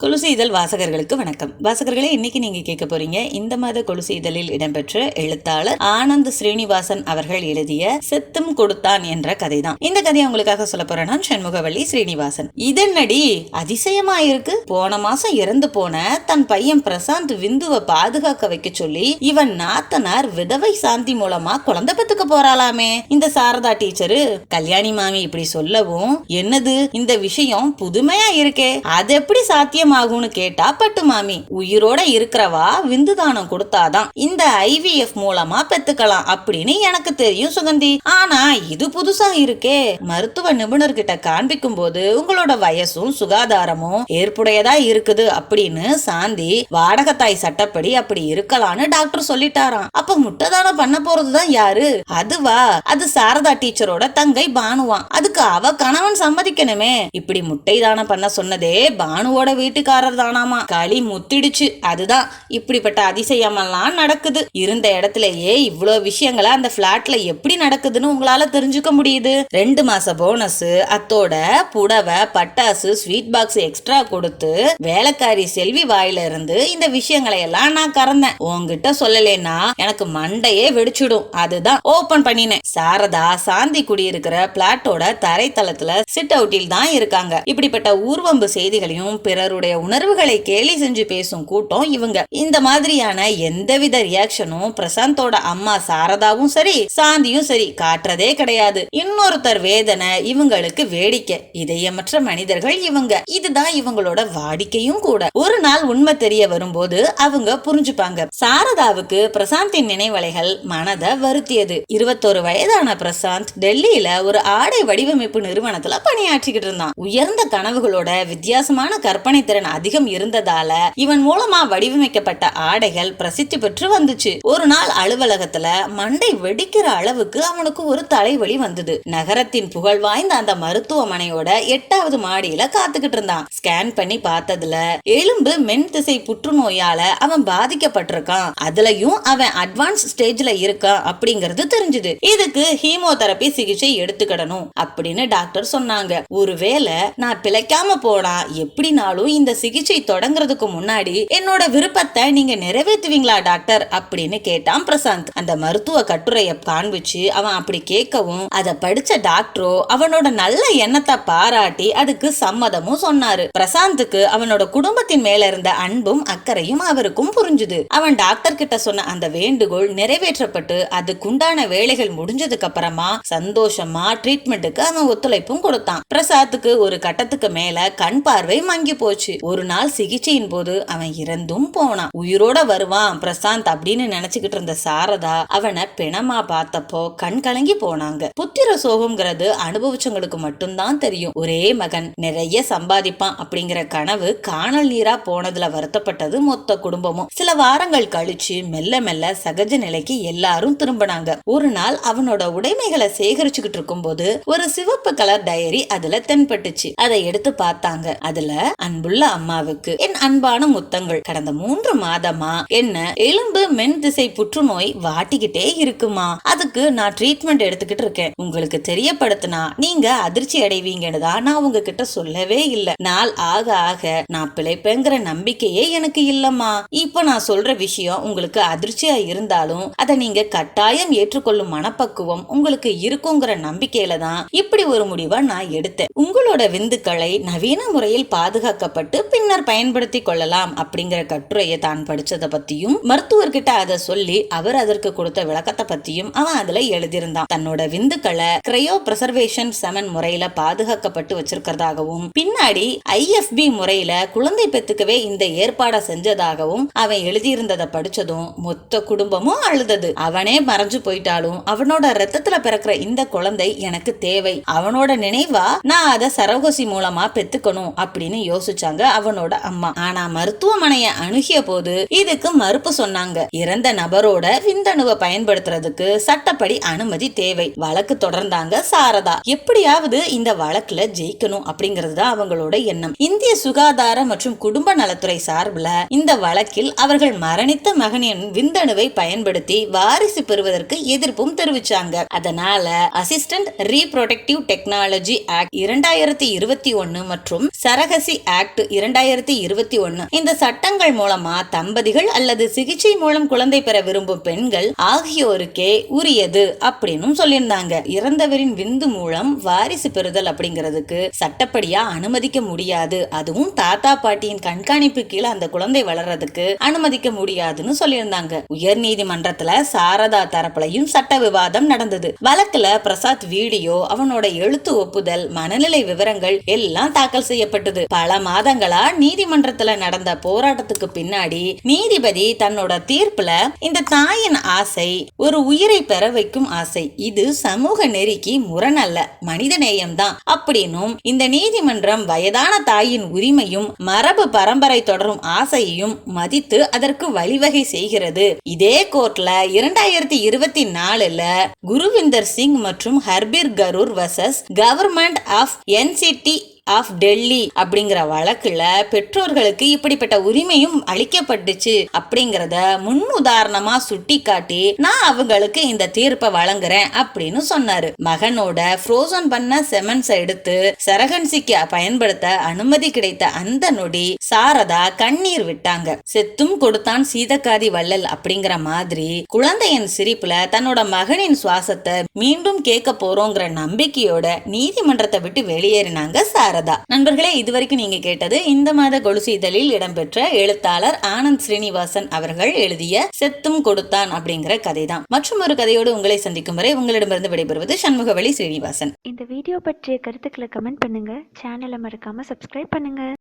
கொலுசு இதழ் வாசகர்களுக்கு வணக்கம். வாசகர்களே இன்னைக்கு நீங்க கேட்க போறீங்க இந்த மாத கொலுசு இதழில் இடம்பெற்ற எழுத்தாளர் ஆனந்த் ஸ்ரீனிவாசன் அவர்கள் எழுதிய செத்தும் கொடுத்தான் என்ற கதை தான் இந்த கதையை உங்களுக்காக சொல்ல போறேன் சண்முகவள்ளி ஸ்ரீனிவாசன். இதனடி அதிசயமா இருக்கு போன மாசம் இறந்து போன தன் பையன் பிரசாந்த் விந்துவை பாதுகாக்க வைக்க சொல்லி இவன் நாத்தனார் விதவை சாந்தி மூலமா குழந்தை பத்துக்க போறாளாமே. இந்த சாரதா டீச்சரு கல்யாணி மாமி இப்படி சொல்லவும் என்னது? இந்த விஷயம் புதுமையா இருக்கே. அது எப்படி சாத்தியம் சாத்தியமாகும்னு கேட்டா பட்டு மாமி உயிரோட இருக்கிறவா விந்து தானம் கொடுத்தாதான் இந்த ஐவிஎஃப் மூலமா பெத்துக்கலாம் அப்படின்னு எனக்கு தெரியும் சுகந்தி. ஆனா இது புதுசா இருக்கே. மருத்துவ நிபுணர்கிட்ட காண்பிக்கும் போது உங்களோட வயசும் சுகாதாரமும் ஏற்புடையதா இருக்குது அப்படின்னு சாந்தி வாடகத்தாய் சட்டப்படி அப்படி இருக்கலாம்னு டாக்டர் சொல்லிட்டாராம். அப்ப முட்டை தானம் பண்ண போறதுதான் யாரு? அதுவா? அது சாரதா டீச்சரோட தங்கை பானுவான் அதுக்கு அவ கணவன் சம்மதிக்கணுமே. இப்படி முட்டை தானம் பண்ண சொன்னதே பானுவோட வீட்டு வீட்டுக்காரர் தானாமா. களி முத்திடுச்சு. அதுதான் இப்படிப்பட்ட அதிசயமெல்லாம் நடக்குது. இருந்த இடத்துலயே இவ்வளோ விஷயங்களை அந்த பிளாட்ல எப்படி நடக்குதுன்னு உங்களால தெரிஞ்சுக்க முடியுது? ரெண்டு மாச போனஸ் அத்தோட புடவை பட்டாசு ஸ்வீட் பாக்ஸ் எக்ஸ்ட்ரா கொடுத்து வேலைக்காரி செல்வி வாயில இருந்து இந்த விஷயங்களை எல்லாம் நான் கறந்தேன். உன்கிட்ட சொல்லலைன்னா எனக்கு மண்டையே வெடிச்சிடும். அதுதான் ஓபன் பண்ணினேன். சாரதா சாந்தி குடியிருக்கிற பிளாட்டோட தரைத்தளத்துல சிட் அவுட்டில் தான் இருக்காங்க. இப்படிப்பட்ட ஊர்வம்பு செய்திகளையும் பிறருடைய உணர்வுகளை கேலி செஞ்சு பேசும் கூட்டம் இவங்க. இந்த மாதிரியான எந்தவித ரியாக்ஷனும் பிரசாந்தோட அம்மா சாரதாவும் சரி சாந்தியும் சரி காட்டுறதே கிடையாது. இன்னொருத்தர் வேதனை இவங்களுக்கு வேடிக்கை இதயமற்ற மனிதர்கள் இவங்க. இதுதான் இவங்களோட வாடிக்கையும் கூட. ஒரு நாள் உண்மை தெரிய வரும்போது அவங்க புரிஞ்சுப்பாங்க. சாரதாவுக்கு பிரசாந்தின் நினைவலைகள் மனதை வருத்தியது. இருபத்தோரு வயதான பிரசாந்த் டெல்லியில ஒரு ஆடை வடிவமைப்பு நிறுவனத்துல பணியாற்றிக்கிட்டு இருந்தான். உயர்ந்த கனவுகளோட வித்தியாசமான கற்பனை திறன் அதிகம் இருந்ததால இவன் மூலமா வடிவமைக்கப்பட்ட ஆடைகள் பிரசித்தி பெற்று வந்துச்சு. ஒரு நாள் அலுவலகத்துல மண்டை வெடிக்கிற அளவுக்கு அவனுக்கு ஒரு தலைவலி வந்தது. நகரத்தின் புகழ் வாய்ந்த அந்த மருத்துவமனையோட எட்டாவது மாடியில காத்துக்கிட்டு இருந்தான். ஸ்கேன் பண்ணி பார்த்ததுல எலும்பு மென் திசை புற்றுநோயால அவன் பாதிக்கப்பட்டிருக்கான். அதுலயும் அவன் அட்வான்ஸ் ஸ்டேஜ்ல இருக்கான் அப்படிங்கறது தெரிஞ்சது. இதுக்கு ஹீமோதெரபி சிகிச்சை எடுத்துக்கிடணும் அப்படின்னு டாக்டர் சொன்னாங்க. ஒருவேளை நான் பிழைக்காம போனா எப்படினாலும் இந்த சிகிச்சை தொடங்குறதுக்கு முன்னாடி என்னோட விருப்பத்தை நீங்க நிறைவேற்றுவீங்களா டாக்டர்? அப்படின்னு கேட்டான் பிரசாந்த். அந்த மருத்துவ கட்டுரைய காண்பிச்சு அவன் அப்படி கேட்கவும் அதை படிச்ச டாக்டரோ அவனோட நல்ல எண்ணத்தை பாராட்டி அதுக்கு சம்மதமும் சொன்னாரு. பிரசாந்துக்கு அவனோட குடும்பத்தின் மேல இருந்த அன்பும் அக்கறையும் அவருக்கும் புரிஞ்சுது. அவன் டாக்டர் கிட்ட சொன்ன அந்த வேண்டுகோள் நிறைவேற்றப்பட்டு அதுக்குண்டான வேலைகள் முடிஞ்சதுக்கு அப்புறமா சந்தோஷமா ட்ரீட்மெண்ட்டுக்கு அவன் ஒத்துழைப்பும் கொடுத்தான். பிரசாத்துக்கு ஒரு கட்டத்துக்கு மேல கண் பார்வை மங்கி போச்சு. ஒரு நாள் சிகிச்சையின் போது அவன் இறந்தும் போனான். உயிரோட வருவான் பிரசாந்த் அப்படின்னு நினைச்சுக்கிட்டு இருந்த சாரதா அவனை பிணமா பார்த்தப்போ கண் கலங்கி போனாங்க. புத்திர சோகம்ங்கிறது அனுபவிச்சவங்களுக்கு மட்டும்தான் தெரியும். ஒரே மகன் நிறைய சம்பாதிப்பான் அப்படிங்கிற கனவு காணல் நீரா போனதுல வருத்தப்பட்டது மொத்த குடும்பமும். சில வாரங்கள் கழிச்சு மெல்ல மெல்ல சகஜ நிலைக்கு எல்லாரும் திரும்பினாங்க. ஒரு நாள் அவனோட உடைமைகளை சேகரிச்சுக்கிட்டு இருக்கும்போது ஒரு சிவப்பு கலர் டைரி அதுல தென்பட்டுச்சு. அதை எடுத்து பார்த்தாங்க. அதுல அன்புள்ள அம்மாவுக்கு. என் அன்பான முத்தங்கள் கடந்த மூன்று மாதமா என்ன எலும்பு மென் திசை புற்றுநோய் வாட்டிக்கிட்டே இருக்குமா? அதுக்கு நான் ட்ரீட்மெண்ட் எடுத்துக்கிட்டு இருக்கேன். உங்களுக்கு தெரியப்படுத்தினா நீங்க அதிர்ச்சி அடைவீங்கன்னு தான் நான் உங்ககிட்ட சொல்லவே இல்ல. நாள் ஆக ஆக நான் பிழைப்பேங்கிற நம்பிக்கையே எனக்கு இல்லம்மா. இப்ப நான் சொல்ற விஷயம் உங்களுக்கு அதிர்ச்சியா இருந்தாலும் அதை நீங்க கட்டாயம் ஏற்றுக்கொள்ளும் மனப்பக்குவம் உங்களுக்கு இருக்குங்கிற நம்பிக்கையில தான் இப்படி ஒரு முடிவை நான் எடுத்தேன். உங்களோட விந்துக்களை நவீன முறையில் பாதுகாக்கப்பட்டு பின்னர் பயன்படுத்தி கொள்ளலாம் அப்படிங்கிற கட்டுரையை தான் படிச்சதை பத்தியும் மருத்துவர்கிட்ட அதை சொல்லி அவர் அதற்கு கொடுத்த விளக்கத்தை பத்தியும் அவன் அதுல எழுதியிருந்தான். தன்னோட விந்துக்களை கிரையோ பிரசர்வேஷன் செமன் முறையில பாதுகாக்கப்பட்டு வச்சிருக்கிறதாகவும் பின்னாடி ஐஎஃப்பி முறையில குழந்தை பெத்துக்கவே இந்த ஏற்பாடை செஞ்சதாகவும் அவன் எழுதியிருந்ததை படிச்சதும் மொத்த குடும்பமும் அழுதது. அவனே மறைஞ்சு போயிட்டாலும் அவனோட ரத்தத்துல பிறக்கிற இந்த குழந்தை எனக்கு தேவை. அவனோட நினைவா நான் அதை சரகோசி மூலமா பெத்துக்கணும் அப்படின்னு யோசிச்சாங்க. அவனோட அம்மா. ஆனா மருத்துவமனைய அணுகிய போது இதுக்கு மறுப்பு சொன்னாங்க. இறந்த நபரோட விந்தணுவை பயன்படுத்துறதுக்கு சட்டப்படி அனுமதி தேவை. வழக்கு தொடர்ந்தாங்க சாரதா. எப்படியாவது இந்த வழக்குல ஜெயிக்கணும் அப்படிங்கிறது தான் அவங்களோட எண்ணம். இந்திய சுகாதார மற்றும் குடும்ப நலத்துறை சார்பில் இந்த வழக்கில் அவர்கள் மரணித்த மகனின் விந்தணுவை பயன்படுத்தி வாரிசு பெறுவதற்கு எதிர்ப்பும் தெரிவிச்சாங்க. அதனால அசிஸ்டன்ட் ரீப்ரொடக்டிவ் டெக்னாலஜி ஆக்ட் இரண்டாயிரத்தி இருபத்தி ஒன்னு மற்றும் சரகசி ஆக்ட் இரண்டாயிரத்தி இருபத்தி ஒன்னு. இந்த சட்டங்கள் மூலமா தம்பதிகள் அல்லது சிகிச்சை மூலம் குழந்தை பெற விரும்பும் பெண்கள் ஆகியோருக்கே உரியது அப்படின்னு சொல்லியிருந்தாங்க. இறந்தவரின் விந்து மூலம் வாரிசு பெறுதல் அப்படிங்கிறதுக்கு சட்டப்படியா அனுமதிக்க முடியாது. அதுவும் தாத்தா பாட்டியின் கண்காணிப்பு கீழே அந்த குழந்தை வளர்றதுக்கு அனுமதிக்க முடியாதுன்னு சொல்லியிருந்தாங்க. உயர் நீதிமன்றத்துல சாரதா தரப்புலையும் சட்ட விவாதம் நடந்தது. வழக்குல பிரசாத் வீடியோ அவனோட எழுத்து ஒப்புதல் மனநிலை விவரங்கள் எல்லாம் தாக்கல் செய்யப்பட்டது. பல மாதங்களா நீதிமன்றத்துல நடந்த போராட்டத்துக்கு பின்னாடி நீதிபதி தன்னோட தீர்ப்புல இந்த தாயின் ஆசை ஒரு உயிரை பெற வைக்கும் ஆசை. இது சமூக நெறிக்கு முரணல்ல மனித நேயம்தான். அப்படின்னும் இந்த நீதிமன்றம் வயதான தாயின் உரிமையும் மரபு பரம்பரை தொடரும் ஆசையையும் மதித்து அதற்கு வழிவகை செய்கிறது. இதே கோர்ட்ல இரண்டாயிரத்தி இருபத்தி நாலுல குருவிந்தர் சிங் மற்றும் Harbir Kaur versus government of NCT of Delhi அப்படிங்கிற வழக்குல பெற்றோர்களுக்கு இப்படிப்பட்ட உரிமையும் அளிக்கப்பட்டுச்சு அப்படிங்கறத முன் உதாரணமா சுட்டி காட்டி நான் அவங்களுக்கு இந்த தீர்ப்பை வழங்குறேன் அப்படின்னு சொன்னாரு. மகனோட ஃப்ரோசன் பண்ண செமன்ஸை எடுத்து சரகன்சிக்கு பயன்படுத்த அனுமதி கிடைத்த அந்த நொடி சாரதா கண்ணீர் விட்டாங்க. செத்தும் கொடுத்தான் சீதக்காதி வள்ளல் அப்படிங்கிற மாதிரி குழந்தையின் சிரிப்புல தன்னோட மகனின் சுவாசத்தை மீண்டும் கேட்க போறோங்கிற நம்பிக்கையோட நீதிமன்றத்தை விட்டு வெளியேறினாங்க சார் சாரதா. நண்பர்களே இதுவரைக்கும் நீங்க கேட்டது இந்த மாத கொலுசு இதழில் இடம்பெற்ற எழுத்தாளர் ஆனந்த் ஸ்ரீனிவாசன் அவர்கள் எழுதிய செத்தும் கொடுத்தான் அப்படிங்கிற கதை தான் மற்றும் ஒரு கதையோடு உங்களை சந்திக்கும் வரை உங்களிடமிருந்து விடைபெறுவது சண்முகவழி ஸ்ரீனிவாசன். இந்த வீடியோ பற்றிய கருத்துக்களை கமெண்ட் பண்ணுங்க. சேனலை மறக்காம சப்ஸ்கிரைப் பண்ணுங்க.